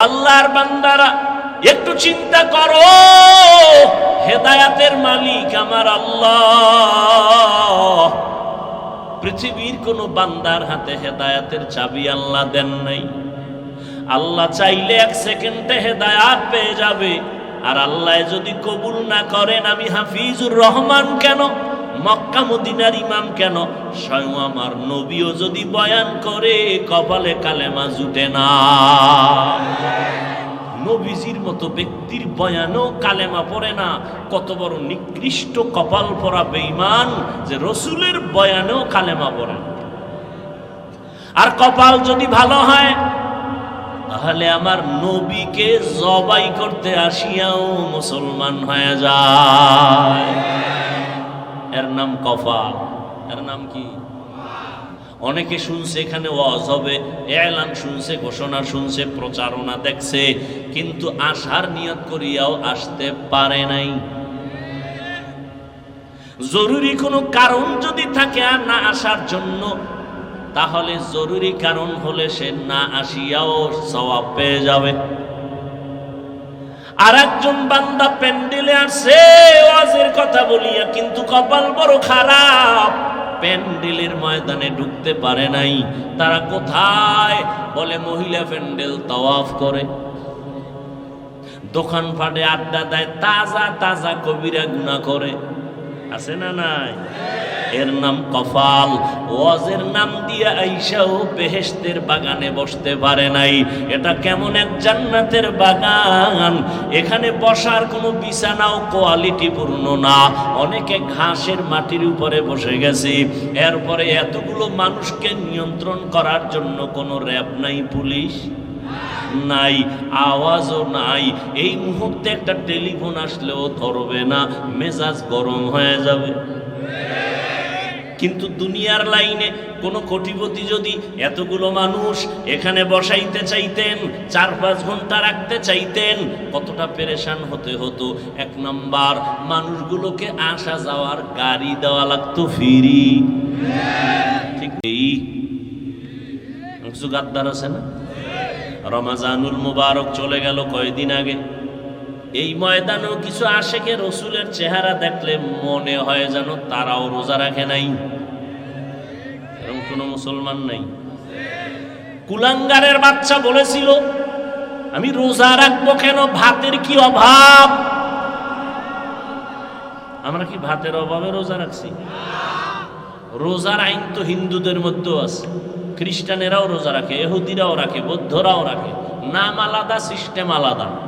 আল্লাহর বান্দারা, একটু চিন্তা করো। হেদায়াতের মালিক আমার আল্লাহ। পৃথিবীর কোন বান্দার হাতে হেদায়াতের চাবি আল্লাহ দেন নাই। আল্লাহ চাইলে এক সেকেন্ডে হেদায়াত পেয়ে যাবে। আর আল্লাহ যদি কবুল না করেন, আমি হাফিজুর রহমান কেন? মক্কা মদিনার ইমাম কেন? স্বয়ং আমার নবীও যদি বয়ান করে, কপালে কালেমা জুটে না। নবীজির মতো ব্যক্তির বয়ানও কালেমা পড়ে না। কত বড় নিকৃষ্ট কপাল পরা বেঈমান যে রসুলের বয়ানেও কালেমা পড়ে। আর কপাল যদি ভালো হয়, তাহলে আমার নবীকে জবাই করতে আসিয়াও মুসলমান হয়ে যায়। এর নাম কফাল এর নাম কি? অনেকে শুনছে এখানে ওয়াজ হবে, এলান শুনছে, ঘোষণা শুনছে, প্রচারণা দেখছে, কিন্তু আসার নিয়ত করিয়াও আসতে পারে নাই। জরুরি কোনো কারণ যদি থাকে আর না আসার জন্য, তাহলে জরুরি কারণ হলে সে না আসিয়াও সওয়াব পেয়ে যাবে। আর একজন বান্দা প্যান্ডেলে আসছে ওয়াজের কথা বলিয়া, কিন্তু কপাল বড় খারাপ। প্যান্ডেলের ময়দানে ঢুকতে পারে নাই। তারা কোথায়? বলে মহিলা প্যান্ডেল তাওয়াফ করে। দোকান ফাটে, আড্ডা দেয়, তাজা তাজা কবিরা গুণা করে। আছে না নাই? এর নাম কফাল। ওয়াজের নাম দিয়ে আইসাও বেহেশতের বাগানে বসতে পারে নাই। এটা কেমন এক জান্নাতের বাগান? এখানে বসার কোনো বিছানাও কোয়ালিটি পূর্ণ না। অনেকে ঘাসের মাটির উপরে বসে গেছে। এরপরে এতগুলো মানুষকে নিয়ন্ত্রণ করার জন্য কোনো র্যাব নাই, পুলিশ নাই, আওয়াজও নাই। এই মুহূর্তে একটা টেলিফোন আসলেও ধরবে না। মেজাজ গরম হয়ে যাবে। কিন্তু দুনিয়ার লাইনে কোনো কোটিপতি যদি এতগুলো মানুষ এখানে বসাইতে চাইতেন, চার পাঁচ ঘণ্টা রাখতে চাইতেন, কতটা পেরেশান হতে হতো। এক নাম্বার, মানুষগুলোকে আসা যাওয়ার গাড়ি দেওয়া লাগতো ফিরি। ঠিক এই। কিছু গাদ্দার আছে না? রমাজানুল মুবারক চলে গেল কয়দিন আগে? এই ময়দানেও কিছু আসে আশেকে রসুলের চেহারা দেখলে মনে হয় যেন তারাও রোজা রাখে নাই। এরকম কোনো মুসলমান নাই। কুলাঙ্গারের বাচ্চা বলেছিল, আমি রোজা রাখব কেন? ভাতের কি অভাব? আমরা কি ভাতের অভাবে রোজা রাখছি? রোজার আইন তো হিন্দুদের মধ্যেও আছে। খ্রিস্টানেরাও রোজা রাখে এহুদিরাও রাখে, বৌদ্ধরাও রাখে। নাম আলাদা, সিস্টেম আলাদা।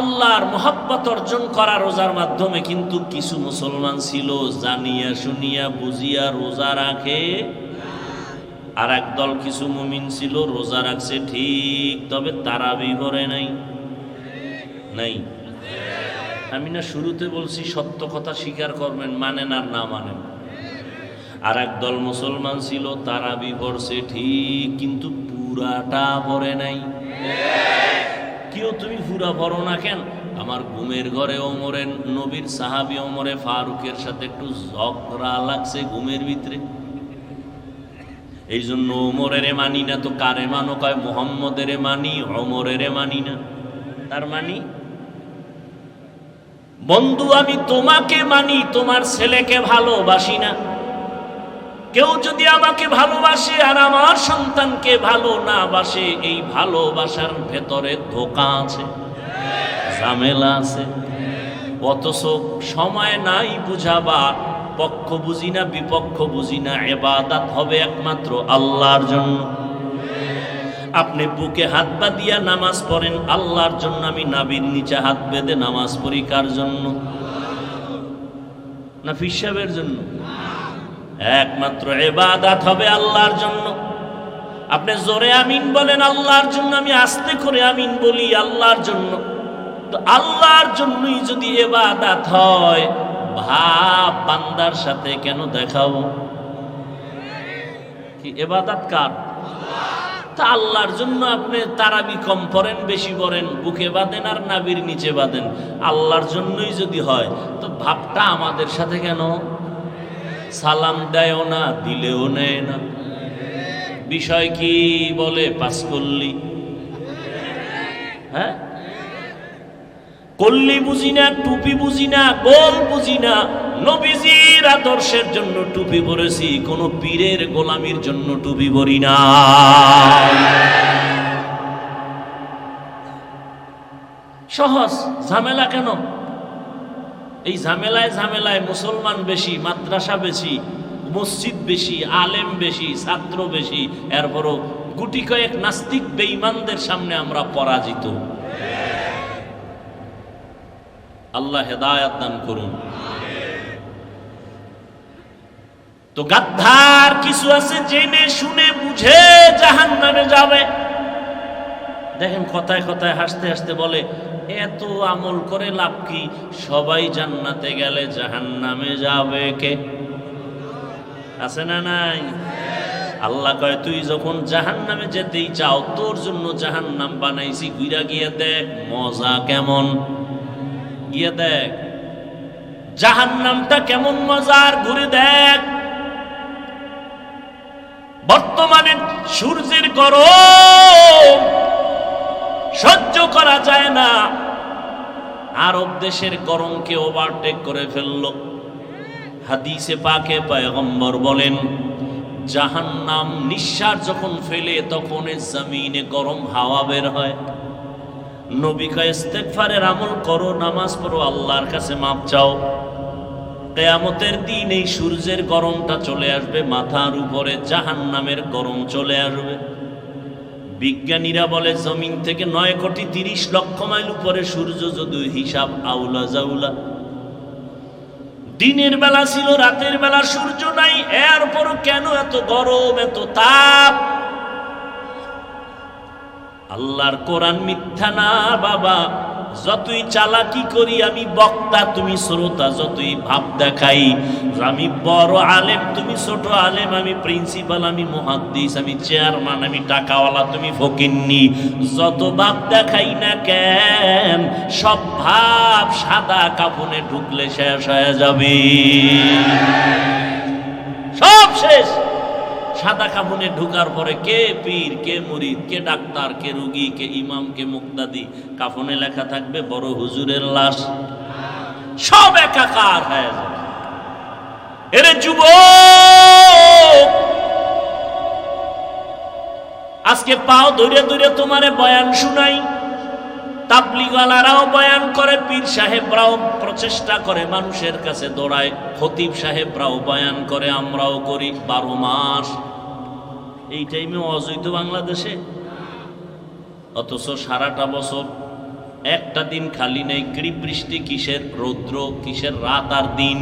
আল্লাহর মোহাব্বত অর্জন করা রোজার মাধ্যমে কিন্তু কিছু মুসলমান ছিল, জানিয়া শুনিয়া, বুঝিয়া রোজা রাখে। আর একদল কিছু মুমিন ছিল, রোজা রাখছে ঠিক, তবে তারা বিভরে নাই। নাই। আমি না শুরুতে বলছি, সত্য কথা স্বীকার করবেন, মানেন আর না মানেন। আর একদল মুসলমান ছিল তারা বিভরছে ঠিক, কিন্তু পুরাটা ভরে নাই। কেউ তুমি পুরা ভরো না কেন? আমার ঘুমের ঘরে ওমরের নবীর সাহাবি ওমরে ফারুকের সাথে একটু ঝগড়া লাগছে ঘুমের ভিতরে। এই জন্য ওমরেরে মানি না তো কারে মানো? কয়, মোহাম্মদের মানি অমরেরে মানি না। তার মানি, বন্ধু, আমি তোমাকে মানি, তোমার ছেলেকে ভালোবাসি না। কেউ যদি আমাকে ভালোবাসে আর আমার সন্তানকে ভালো না বাসে, এই ভালোবাসার ভেতরে ধোকা আছে, ঝামেলা আছে। অথচ সময় নাই বুঝাবার পক্ষ বুঝি না, বিপক্ষ বুঝি না, এবাদাত হবে একমাত্র আল্লাহর জন্য। আপনি বুকে হাত বা দিয়া নামাজ পড়েন, আল্লাহর জন্য আমি নাবির নিচে হাত বেঁধে নামাজ পড়ি কার জন্য? না ফিসাবের জন্য? একমাত্র এবাদাত হবে আল্লাহর জন্য। আপনি জোরে আমিন বলেন, আল্লাহর জন্য আমি আস্তে করে আমিন বলি, আল্লাহর জন্য। তো আল্লাহর জন্যই যদি এবাদাত হয়, ভাব বান্দার সাথে কেন দেখাবো? কি এবাদাত কার? তা আল্লাহর জন্য আপনি তারাবি কম পড়েন, বেশি পড়েন, বুকে বাঁধেন আর নাবির নিচে বাঁধেন। আল্লাহর জন্যই যদি হয়, তো ভাবটা আমাদের সাথে কেন? সালাম দেয়ও না, দিলেও নেয় না। বিষয় কি বলে পাস করলি? হ্যাঁ? কল্লি বুঝি না, টুপি বুঝি না, গোল বুঝি না। নবীজির আদর্শের জন্য টুপি পরেছি, কোন পীরের গোলামির জন্য টুপি পরি না। সহজ, ঝামেলা কেন? এই ঝামেলায় ঝামেলায় মুসলমান বেশি, মাদ্রাসা বেশি, মসজিদ বেশি, আলেম বেশি, ছাত্র বেশি, এরপরও গুটি কয়েক নাস্তিক বেঈমানদের সামনে আমরা পরাজিত। আল্লাহ হেদায়াত দান করুন। তো গাদ্ধার কিছু আছে জেনে শুনে বুঝে জাহান নামে যাবে। দেখেন কথায় কথায় হাসতে হাসতে বলে এত আমল করে লাভ কি? সবাই জান্নাতে গেলে জাহান নামে যাবে কে? আছে না নাই? আল্লাহ কয়, তুই যখন জাহান নামে যেতেই চাও, তোর জন্য জাহান নাম বানাইছি গুইরা গিয়ে দেখ মজা কেমন। গিয়ে দেখ জাহান নামটা কেমন মজার, ঘুরে দেখ। বর্তমানে সূর্যের গরম সহ্য করা যায় না। আরব দেশের গরমকে ওভারটেক করে ফেলল। হাদিসে পাকে পয়গম্বর বলেন, জাহান্নাম নিঃশ্বাস যখন ফেলে তখন জমিনে গরম হাওয়া বের হয়। নবী কয়, ইস্তেগফারের আমল করো, নামাজ পড়ো, আল্লাহর কাছে মাপ চাও। কেয়ামতের দিন এই সূর্যের গরমটা চলে আসবে, মাথার উপরে জাহান্নামের গরম চলে আসবে। বিজ্ঞানীরা বলে, জমিন থেকে নয় কোটি তিরিশ লক্ষ মাইল উপরে সূর্য যদি হিসাব আউলা জাউলা। দিনের বেলা ছিল, রাতের বেলা সূর্য নাই এরপরও কেন এত গরম, এত তাপ? আল্লাহর কোরআন মিথ্যা না, বাবা। যতই চালাকি করি, আমি বক্তা, তুমি শ্রোতা, যতই ভাব দেখাই, আমি বড় আলেম, তুমি ছোট আলেম, আমি প্রিন্সিপাল, আমি মহাদ্দিস, আমি চেয়ারম্যান, আমি টাকাওয়ালা, তুমি ফকিন্নি। যত ভাব দেখাই না কেন, সব ভাব সাদা কাপনে ঢুকলে শেষ হয়ে যাবে। সব শেষ। সাদা কাফনে ঢুকার পরে কে পীর, কে মুরিদ, কে ডাক্তার, কে রুগী, কে ইমাম, কে মুক্তাদি? কাফনে লেখা থাকবে, বড় হুজুরের লাশ। সব একাকার হয়ে যাবে। এরে যুব আজকে পাও ধরে ধরে তোমারে বয়ান শুনাই। তাবলিগালারাও বয়ান করে, পীর সাহেবরাও প্রচেষ্টা করে, মানুষের কাছে দৌড়ায়। খতিব সাহেবরাও বয়ান করে, আমরাও করি। বারো মাস এই টাইমে অজৈত বাংলাদেশে। অথচ সারাটা বছর একটা দিন খালি নেই বৃষ্টি, কিসের রৌদ্র, কিসের রাত আর দিন।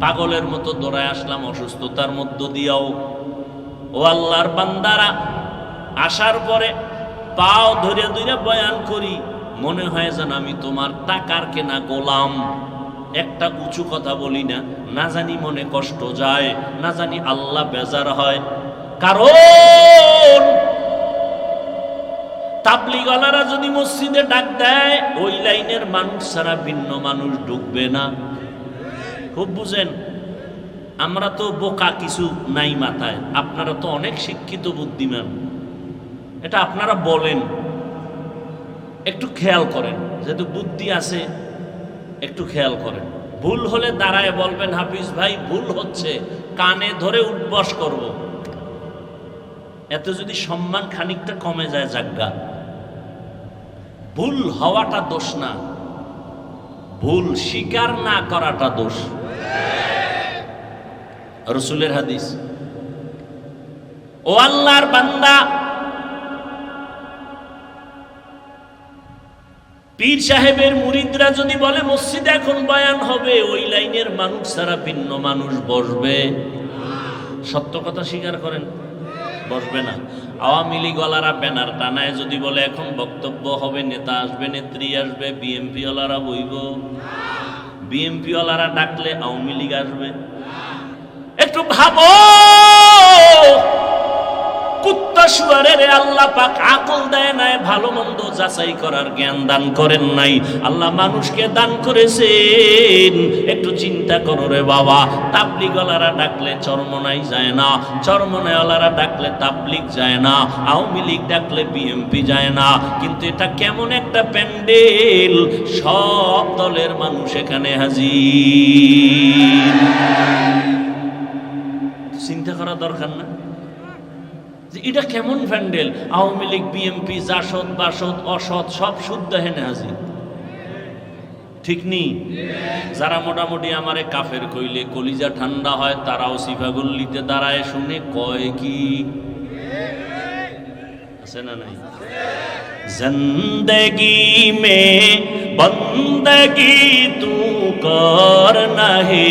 পাগলের মতো দৌড়ায় আসলাম, অসুস্থতার মধ্য দিয়াও। ও আল্লাহর বান্দারা, আসার পরে পাও ধরে ধরে বয়ান করি, মনে হয় যেন আমি তোমার টাকার কেনা গোলাম। একটা উঁচু কথা বলি না না জানি মনে কষ্ট যায়, না জানি আল্লাহ বেজার হয়। কারণ তাবলিগলারা যদি মসজিদে ডাক দেয়, ওই লাইনের মানুষ ছাড়া ভিন্ন মানুষ ঢুকবে না। খুব বুঝেন, আমরা তো বোকা কিছু নাই মাথায়। আপনারা তো অনেক শিক্ষিত বুদ্ধিমান। এটা আপনারা বলেন। একটু খেয়াল করেন, যেহেতু বুদ্ধি আছে, একটু খেয়াল করেন। ভুল হলে দাঁড়ায় বলবেন, হাফিজ ভাই, ভুল হচ্ছে। কানে ধরে উঠবস করব। এত যদি সম্মান খানিকটা কমে যায় জাগা ভুল হওয়াটা দোষ না। ভুল স্বীকার না করাটা দোষ। রসুলের হাদিস, ও আল্লাহর বান্দা, পীর সাহেবের মুরিদরা যদি বলে, মসজিদে এখন বয়ান হবে, ওই লাইনের মানুষ ছাড়া ভিন্ন মানুষ বসবে। সত্য কথা স্বীকার করেন। বসবে না। আওয়ামী লীগ ওলারা ব্যানার টানায় যদি বলে, এখন বক্তব্য হবে, নেতা আসবে, নেত্রী আসবে বিএমপি ওয়ালারা বইব। বিএমপি ওয়ালারা ডাকলে আওয়ামী লীগ আসবে। একটু ভাবো! আল্লাহ পাক আকল দেয় নাই, ভালো মন্দ যাচাই করার জ্ঞান দান করেন নাই। আল্লাহ মানুষকে দান করেছেন। একটু চিন্তা করো রে বাবা, তাবলিগলারা ডাকলে চরমনাই যায় না চরমনাইওয়ালারা ডাকলে তাবলিগ যায় না, আওয়ামী লীগ ডাকলে বিএমপি যায় না। কিন্তু এটা কেমন একটা প্যান্ডেল, সব দলের মানুষ এখানে হাজির। চিন্তা করা দরকার না। যে এটা কেমন প্যান্ডেল আওয়ামী লীগ বিএমপি জাসদ, বাসদ, অসৎ, সব শুদ্ধ হেনে হাজির। ঠিক নেই যারা মোটামুটি আমারে কাফের কইলে কলিজা ঠান্ডা হয়, তারাও সিফাগুল্লিতে দাঁড়ায়, শুনে কয় কি? আছে না নাই? জিন্দগি মে বন্দগি তু কর নাহি।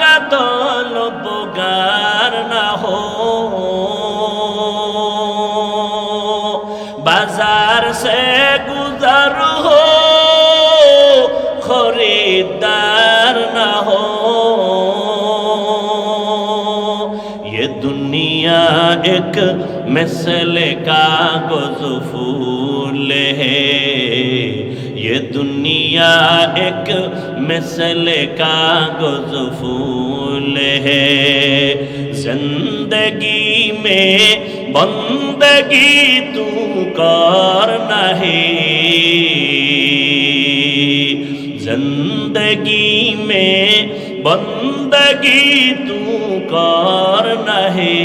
का दौल पुकार ना हो बाजार से गुजर हो खरीदार ना हो ये दुनिया एक मिसल कागज फूल है ये दुनिया एक मिसल कागज़ फूल है। ज़िंदगी में बंदगी तू कर नहीं। ज़िंदगी में बंदगी तू कर नहीं।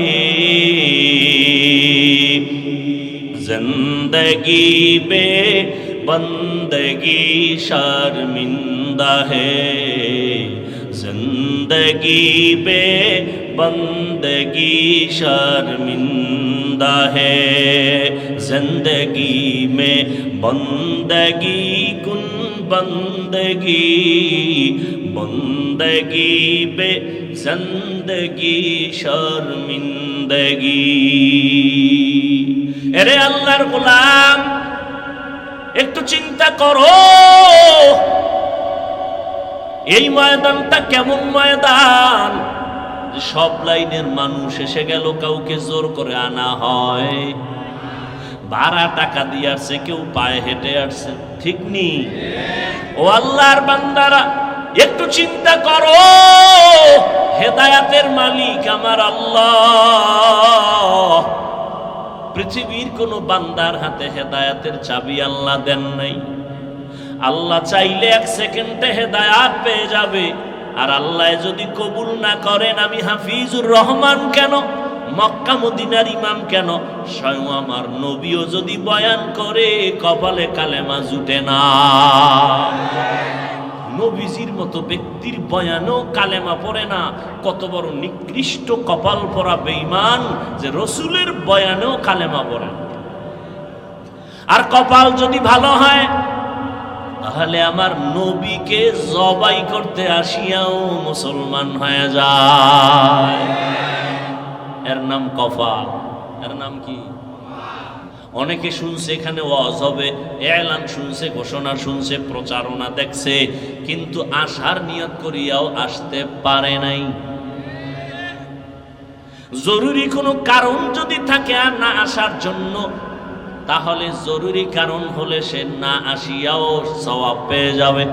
ज़िंदगी बे زندگی شرمندہ ہے زندگی بے بندگی شرمندہ ہے زندگی میں بندگی کن بندگی بندگی بے زندگی شرمندگی ارے اللہ غلام একটু চিন্তা করো। এই ময়দানটা কেমন ময়দান? সব লাইনের মানুষ এসে গেল, কাউকে জোর করে আনা হয়। ভাড়া টাকা দিয়ে আসছে, কেউ পায়ে হেঁটে আসছে, ঠিক নি? ও আল্লাহর বান্দারা, একটু চিন্তা করো। হেদায়াতের মালিক আমার আল্লাহ। পৃথিবীর কোন বান্দার হাতে হেদায়াতের চাবি আল্লাহ দেন নাই। আল্লাহ চাইলে এক সেকেন্ডে হেদায়াত পেয়ে যাবে। আর আল্লাহ যদি কবুল না করেন, আমি হাফিজুর রহমান কেন? মক্কা মদিনার ইমাম কেন? স্বয়ং আমার নবীও যদি বয়ান করে, কপালে কালেমা জুটে না। মতো ব্যক্তির বয়ানও কালেমা পড়ে না। কত বড় নিকৃষ্ট কপাল পরা বেঈমান যে রসুলের বয়ানেও কালেমা পড়ে না। আর কপাল যদি ভালো হয়, তাহলে আমার নবীকে জবাই করতে আসিয়াও মুসলমান হয়ে যায়। এর নাম কপাল। এর নাম কি? অনেকে শুনছে এখানে ওয়াজ হবে, এলান শুনছে, ঘোষণা শুনছে, প্রচারণা দেখছে, কিন্তু আসার নিয়ত করিয়াও আসতে পারে নাই। জরুরি কোনো কারণ যদি থাকে আর না আসার জন্য, তাহলে জরুরি কারণ হলে সে না আসিয়াও সওয়াব পেয়ে যাবে।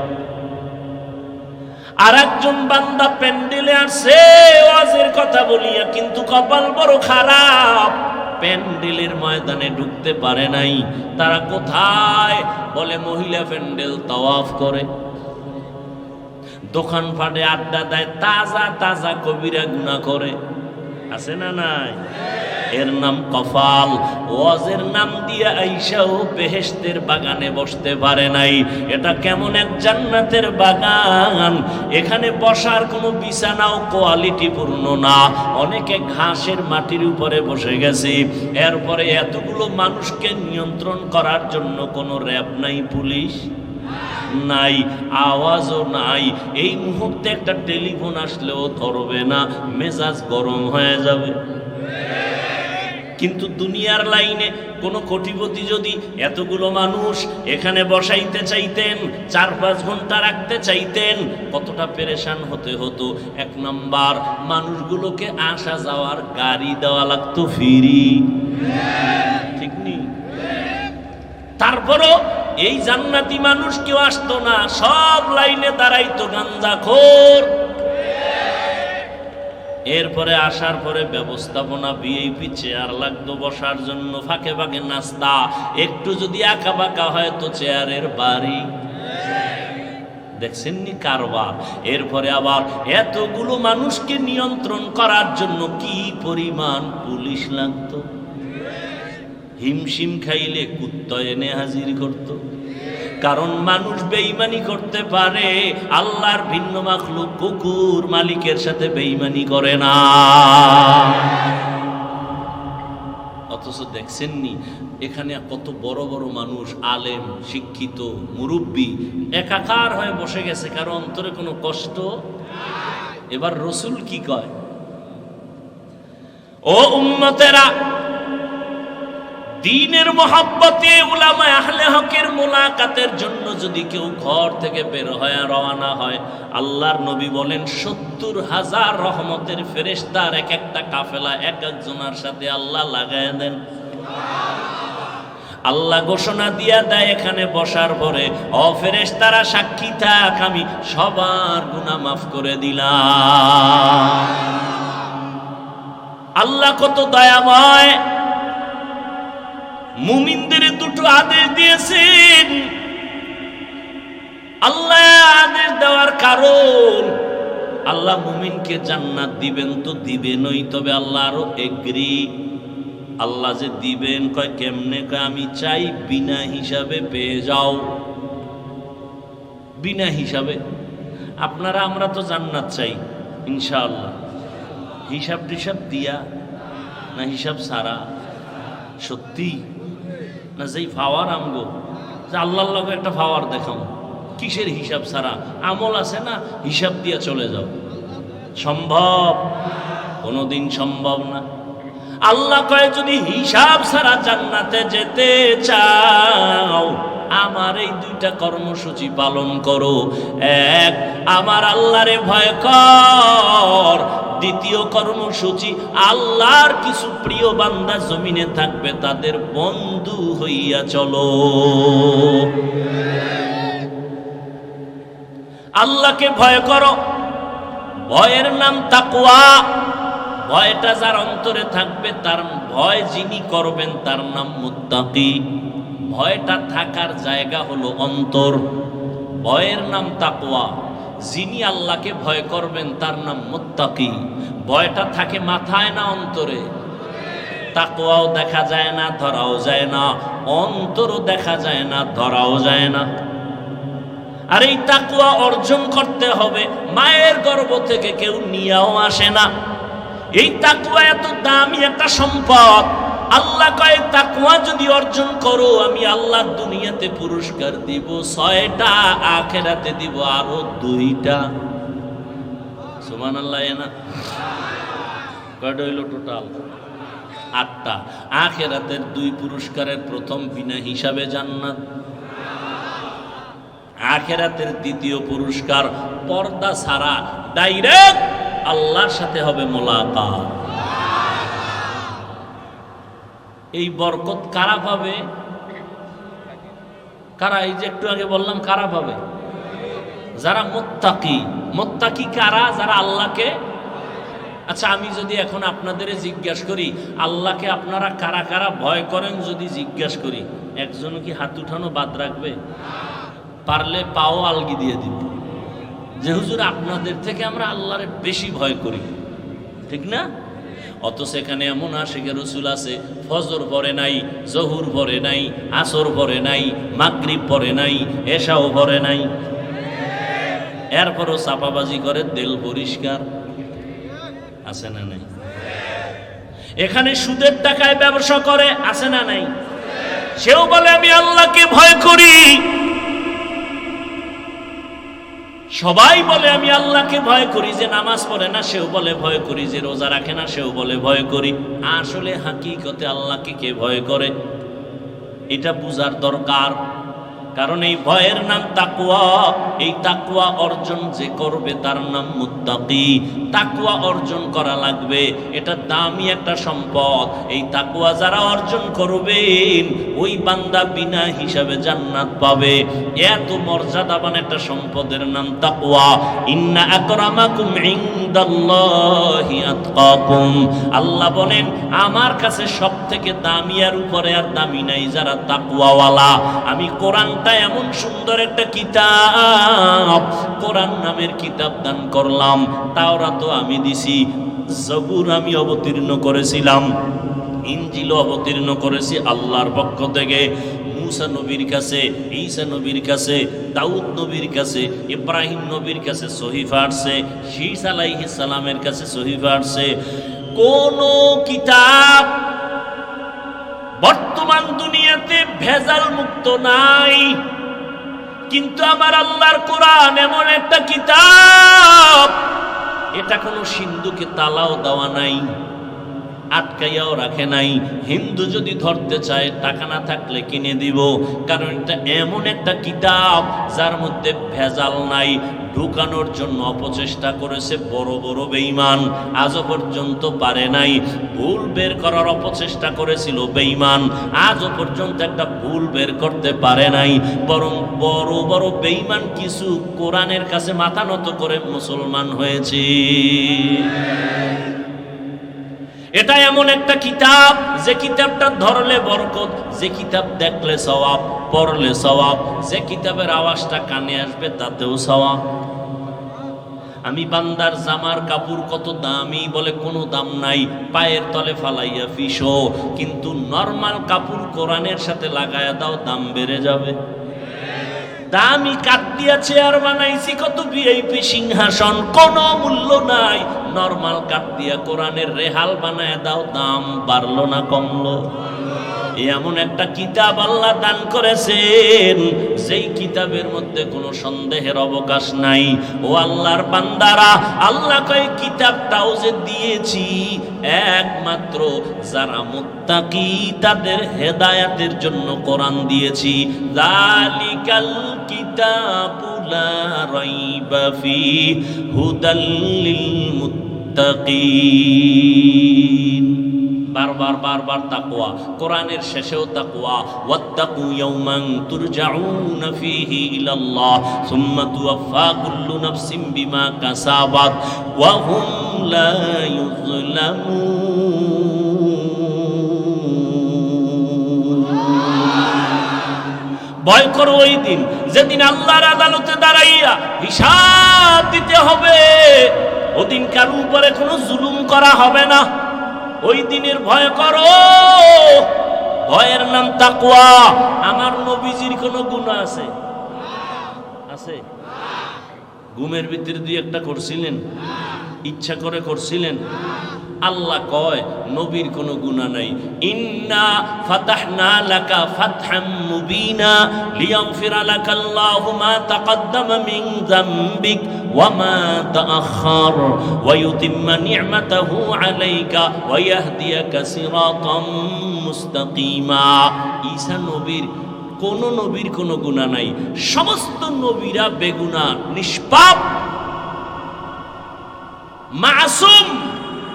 আর একজন বান্দা প্যান্ডেলে আসছে ওয়াজের কথা বলিয়া কিন্তু কপাল বড় খারাপ। প্যান্ডেলের ময়দানে ঢুকতে পারে নাই। তারা কোথায়? বলে, মহিলা প্যান্ডেল তওয়াফ করে। দোকান ফাটে আড্ডা দেয়, তাজা তাজা কবিরা গুণা করে। আছে না নাই? এর নাম কফাল। ওয়াজের নাম দিয়ে আইসাও বেহেশতের বাগানে বসতে পারে নাই। এটা কেমন এক জান্নাতের বাগান? এখানে বসার কোনো বিছানাও কোয়ালিটি পূর্ণ না। অনেকে ঘাসের মাটির উপরে বসে গেছে। এরপরে এতগুলো মানুষকে নিয়ন্ত্রণ করার জন্য কোনো র্যাব নাই পুলিশ? নাই, আওয়াজও নাই। এই মুহূর্তে একটা টেলিফোন আসলেও ধরবে না, মেজাজ গরম হয়ে যাবে। কিন্তু দুনিয়ার লাইনে কোনো কোটিপতি যদি এতগুলো মানুষ এখানে বসাইতে চাইতেন, চার পাঁচ ঘণ্টা রাখতে চাইতেন, কতটা পেরেশান হতে হতো। এক নাম্বার, মানুষগুলোকে আসা যাওয়ার গাড়ি দেওয়া লাগতো ফিরি। ঠিক নেই? তারপরও এই জান্নাতি মানুষ কেউ আসতো না, সব লাইনে দাঁড়াইতো গাঞ্জা খোর এরপরে আসার পরে ব্যবস্থাপনা ভিআইপি চেয়ার লাগতো বসার জন্য, ফাঁকে ফাঁকে নাস্তা, একটু যদি আঁকা বাঁকা হয় তো চেয়ারের বাড়ি। দেখছেননি কারবার? এরপরে আবার এতগুলো মানুষকে নিয়ন্ত্রণ করার জন্য কি পরিমাণ পুলিশ লাগতো? হিমশিম খাইলে কুত্ত এনে হাজির করত। কারণ মানুষ বেইমানি করতে পারে, আল্লাহর ভিন্ন মাখলুক কুকুর মালিকের সাথে বেইমানি করে না। অথচ দেখছেননি, এখানে কত বড় বড় মানুষ, আলেম, শিক্ষিত, মুরব্বী, একাকার হয়ে বসে গেছে, কারও অন্তরে কোনো কষ্ট? এবার রসুল কি কয়? ও উম্মতেরা দিনের মহাব্বতে উলামায় আহলে হকের মোলাকাতের জন্য যদি কেউ ঘর থেকে বের হয়ে রওনা হয়, আল্লাহর নবী বলেন, সত্তর হাজার রহমতের ফেরেশতার এক একটা কাফেলা এক একজনের সাথে আল্লাহ লাগায় দেন। আল্লাহ ঘোষণা দিয়া দেয়, এখানে বসার পরে অফেরেশ তারা সাক্ষী থাক, আমি সবার গুনাহ মাফ করে দিলাম। আল্লাহ কত দয়াময় মুমিনদের দুটো আদেশ দিয়েছেন। আল্লাহ আদেশ দেওয়ার কারণ, আল্লাহ মুমিনকে জান্নাত দিবেন তো দিবেনই, তবে আল্লাহ আরও এগ্রি আল্লাহ যে দিবেন, কয় কেমনে? কয় আমি চাই বিনা হিসাবে পেয়ে যাও। বিনা হিসাবে। আপনারা, আমরা তো জান্নাত চাই, ইনশাআল্লাহ। হিসাব টিসাব দিয়া না হিসাব সারা সত্যি। না যেই ফাওয়ার আমগো যে আল্লাহর লগে একটা ফাওয়ার দেখাম কিসের হিসাব ছাড়া? আমল আছে না? হিসাব দিয়া চলে যাও। সম্ভব? কোনোদিন সম্ভব না। আল্লাহ কয়ে, যদি হিসাব ছাড়া জান্নাতে যেতে চাও, আমার এই দুইটা কর্মসূচি পালন করো। এক, আমার আল্লাহরে ভয় কর। দ্বিতীয় কর্মসূচি, আল্লাহর কিছু প্রিয় বান্দা জমিনে থাকবে, তাদের বন্ধু হইয়া চলো। আল্লাহকে ভয় করো। ভয়ের নাম তাকুয়া ভয়টা যার অন্তরে থাকবে, তার ভয় যিনি করবেন, তার নাম মুত্তাকি। ভয়টা থাকার জায়গা হলো অন্তর। ভয়ের নাম তাকুয়া যিনি আল্লাহকে ভয় করবেন, তার নাম মুত্তাকি। ভয়টা থাকে মাথায় না অন্তরে। তাকুয়াও দেখা যায় না, ধরাও যায় না, অন্তরও দেখা যায় না, ধরাও যায় না। আর এই তাকুয়া অর্জন করতে হবে, মায়ের গর্ভ থেকে কেউ নিয়েও আসে না। এই তাকুয়া এত দামি একটা সম্পদ। আল্লাহ কয়ে তাকুয়া যদি অর্জন করো, আমি আল্লাহ দুনিয়াতে পুরস্কার দিব, ছয়টা, আখেরাতে দিব, আরও দুইটা। সুমান আল্লাহ না? কয়টা হইল টোটাল আটটা। আখেরাতের দুই পুরস্কারের প্রথম বিনা হিসাবে জান্নাত। আখেরাতের দ্বিতীয় পুরস্কার পর্দা ছাড়া ডাইরেক্ট আল্লাহর সাথে হবে মোলাকাত। এই বরকত কারা পাবে? কারা, এই যে একটু আগে বললাম, কারা পাবে? যারা মোত্তাকি। মোত্তাকি কারা? যারা আল্লাহকে? আচ্ছা আমি যদি এখন আপনাদের জিজ্ঞাস করি, আল্লাহকে আপনারা কারা কারা ভয় করেন যদি জিজ্ঞাস করি? একজন কি হাত উঠানো বাদ রাখবে? পারলে পাও আলগি দিয়ে দিব। যে হুজুর, আপনাদের থেকে আমরা আল্লাহরে বেশি ভয় করি। ঠিক না? অত সেখানে এমন আশেকে রসুল আছে, ফজর পরে নাই, জহুর পরে নাই, আসর পরে নাই, মাগরিব পরে নাই, এশাও পরে নাই। এরপরও চাপাবাজি করে, তেল পরিষ্কার। আছে না নাই? এখানে সুদের টাকায় ব্যবসা করে, আছে না নাই? সেও বলে, আমি আল্লাহকে ভয় করি। সবাই বলে, আমি আল্লাহকে ভয় করি যে নামাজ পড়ে না, সেও বলে, ভয় করি যে রোজা রাখে না, সেও বলে, ভয় করি। আসলে হাকিকতে আল্লাহকে কে ভয় করে? এটা বুঝার দরকার। কারণ এই ভয়ের নাম তাকুয়া এই তাকুয়া অর্জন যে করবে তার নাম মুত্তাকি। তাকুয়া অর্জন করা লাগবে, এটা দামি একটা সম্পদ। এই তাকুয়া যারা অর্জন করবেন, ওই বান্দা বিনা হিসাবে জান্নাত পাবে। এত মর্যাদাবান একটা সম্পদের নাম তাকুয়া ইন্না আকরামাকুম ইনদাল্লাহি আতকাকুম। আল্লাহ বলেন, আমার কাছে সব থেকে দামি আর উপরে আর দামি নাই যারা তাকুয়াওয়ালা আমি কোরআনটা এমন সুন্দর একটা কিতাব, কোরআন নামের কিতাব দান করলাম তাওরা তো আমি দিছি, জবুর আমি অবতীর্ণ করেছিলাম ইঞ্জিল অবতীর্ণ করেছি আল্লাহর পক্ষ থেকে, মুসা নবীর কাছে, ঈসা নবীর কাছে, দাউদ নবীর কাছে, ইব্রাহিম নবীর কাছে সহিফা আসছে শীষ আলাইহিস সালামের কাছে সহিফা আসছে, কোন কিতাব বর্তমান দুনিয়াতে ভেজাল মুক্ত নাই। কিন্তু আমার আল্লাহর কোরআন এমন একটা কিতাব, এটা কোনো সিন্ধুকে তালাও দেওয়া নাই। আটকাইয়াও রাখে নাই। হিন্দু যদি ধরতে চায়, টাকা না থাকলে কিনে দিব। কারণ এটা এমন একটা কিতাব, যার মধ্যে ভেজাল নাই। ঢুকানোর জন্য অপচেষ্টা করেছে বড় বড় বেঈমান। আজও পর্যন্ত পারে নাই। ভুল বের করার অপচেষ্টা করেছিল বেঈমান। আজও পর্যন্ত একটা ভুল বের করতে পারে নাই। বরং বড় বড় বেঈমান কিছু কোরআনের কাছে মাথা নত করে মুসলমান হয়েছে। এটা এমন একটা কিতাব, যে কিতাবটা ধরলে বরকত, যে কিতাব দেখলে সওয়াব, পড়লে সওয়াব, যে কিতাবের আওয়াজটা কানে আসবে তাতেও সওয়াব। আমি বান্দার জামার কাপড় কত দামি বলে কোনো দাম নাই, পায়ের তলে ফালাইয়া ফিসো, কিন্তু নর্মাল কাপড় কোরআনের সাথে লাগায়া দাও, দাম বেড়ে যাবে। দামি কাঠ দিয়া চেয়ার বানাইছি, কত ভিআইপি সিংহাসন, কোনো মূল্য নাই নর্মাল কাঠ দিয়া কোরআনের রেহাল বানায় দাও, দাম বাড়লো না কমলো। এমন একটা কিতাব আল্লাহ দান করেছেন, যেই কিতাবের মধ্যে কোনো সন্দেহের অবকাশ নাই। ও আল্লাহর বান্দারা, আল্লাহ কয়, কিতাবটাও যে দিয়েছি, একমাত্র যারা মুত্তাকি, তাদের হেদায়াতের জন্য কোরআন দিয়েছি। জালিকাল কিতাবু রাইবা ফি হুদাল লিল মুত্তাকিন বারবার বারবার তাকওয়া। কোরআনের শেষেও তাকওয়া। ওয়াত্তাকু ইয়াওমান তুরজাউনা ফীহি ইলাল্লাহ, সুম্মা তুওয়াফা কুল্লু নাফসিন বিমা কাসাবাত, ওয়া হুম লা ইউযলামুন ভয় করো ওই দিন। যেদিন আল্লাহর আদালতে দাঁড়াইয়া হিসাব দিতে হবে ওদিন কারও উপরে কোনো জুলুম করা হবে না। ওই দিনের ভয় করো। ভয়ের নাম তাকুয়া আমার নবীজির কোনো গুণা আছে? আছে? ঘুমের ভিতরে দুই একটা করছিলেন? ইচ্ছা করে করছিলেন? আল্লাহ কয়, নবীর কোনো গুণা নাই। ইন্না ফাতাহনা লাকা ফাতহাম মুবিনা লিয়াগফিরা লাকাল্লাহু মা তাকদ্দামা মিন যামবিক ওয়া মা তাআখার ওয়া ইউতিম্মা নি'মাতাহু আলাইকা ওয়া ইয়াহদিয়াকা সিরাতাম মুস্তাকিমা। ঈসা নবীর কোন নবীর কোনো গুণা নাই। সমস্ত নবীরা বেগুনা নিষ্পাপ, মাসুম।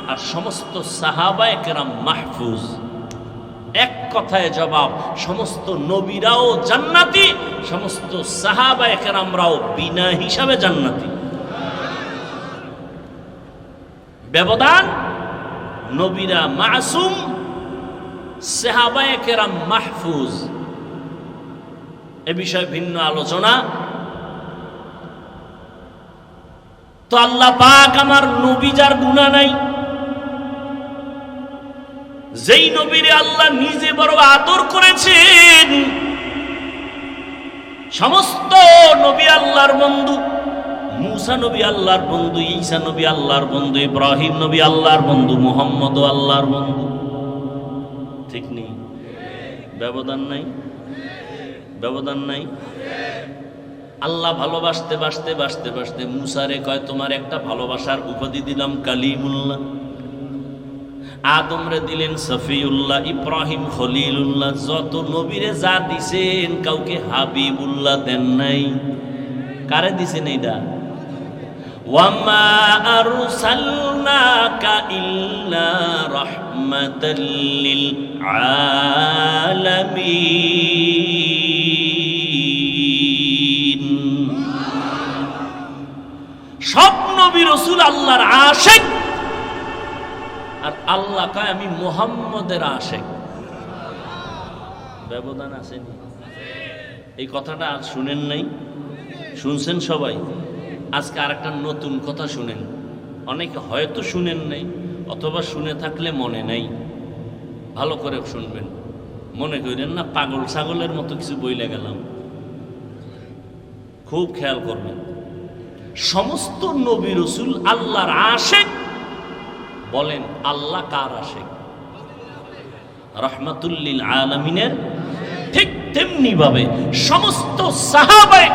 আর সমস্ত সাহাবায় কেরাম মাহফুজ। এক কথায় জবাব, সমস্ত নবীরাও জান্নাতি, সমস্ত সাহাবায় কেরামরাও বিনা হিসাবে জান্নাতি। ব্যবধান, নবীরা মাসুম, সাহাবায় কেরাম মাহফুজ। এ বিষয়ে ভিন্ন আলোচনা। তো আল্লাহ পাক আমার নবী যার গুণা নাই যেই নবীরে আল্লাহ নিজে বড় আদর করেছেন, সমস্ত নবী আল্লাহর বন্ধু, মুসা নবী আল্লাহর বন্ধু, ঈসা নবী আল্লাহর বন্ধু, ইব্রাহিম নবী আল্লাহর বন্ধু মোহাম্মদ আল্লাহর বন্ধু। ঠিক নেই? ব্যবধান নাই? ব্যবধান নাই? আল্লাহ ভালোবাসতে, বাসতে বাসতে বাসতে মুসারে কয়, তোমার একটা ভালোবাসার উপাধি দিলাম কালিমুল্লাহ। আদমরে দিলেন সফিউল্লাহ, ইব্রাহিম খলিলুল্লাহ, যত নবীরে যা দিছেন কাউকে হাবিবুল্লাহ দেন নাই। কারে দিছেন এইটা ওয়ামা আরসালনাকা ইল্লা রাহমাতাল লিল আলামিন সব নবী রসুল আল্লাহর আশেক আল্লাহ কয়, আমি মোহাম্মদের আশেক। ব্যবধান আসেনি। এই কথাটা আজ শুনেন নাই? শুনছেন সবাই? আজকে আর একটা নতুন কথা শুনেন। অনেকে হয়তো শুনেন নাই, অথবা শুনে থাকলে মনে নাই। ভালো করে শুনবেন। মনে করেন না, পাগল ছাগলের মতো কিছু বইলে গেলাম। খুব খেয়াল করবেন। সমস্ত নবী রসুল আল্লাহর আশেক বলেন, আল্লাহ কার আশেক রহমাতুল্লিল আলমিনের ঠিক তেমনি ভাবে সমস্ত সাহাবায়ে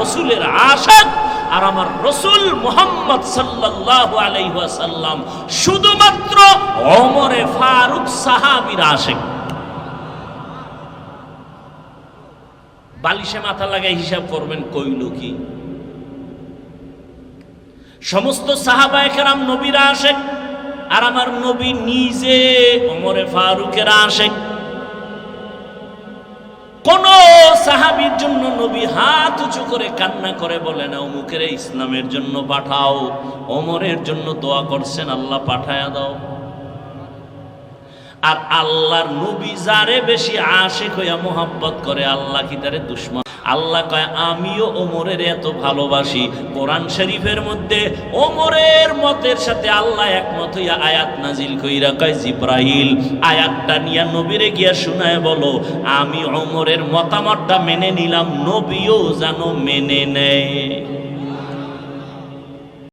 রসুলের আশেক আর আমার রসুল মোহাম্মদ সাল্লাল্লাহু আলাইহি ওয়াসাল্লাম শুধুমাত্র অমরে ফারুক সাহাবীর আশেক। বালিশে মাথা লাগাই হিসাব করবেন, কইল কি? সমস্ত সাহাবায়ে নবীরা আশেক আর আমার নবী নিজে অমরে ফারুকের আসে কোন সাহাবির জন্য নবী হাত উঁচু করে কান্না করে বলে না অমুকের ইসলামের জন্য পাঠাও অমরের জন্য দোয়া করছেন, আল্লাহ পাঠায়া দাও। আর আল্লাহর নবী যারে বেশি আশেক হইয়া মোহাব্বত করে, আল্লাহ কি তারে দুশ্মন? আল্লাহ কয়, আমিও ওমরের এত ভালোবাসি। কোরআন শরীফের মধ্যে ওমরের মতের সাথে আল্লাহ একমত হইয়া আয়াত নাজিল কইরা কয় জিব্রাহিল আয়াতটা নিয়া নবীরে গিয়া শোনায় বলো। আমি ওমরের মতামতটা মেনে নিলাম, নবীও যেন মেনে নেয়।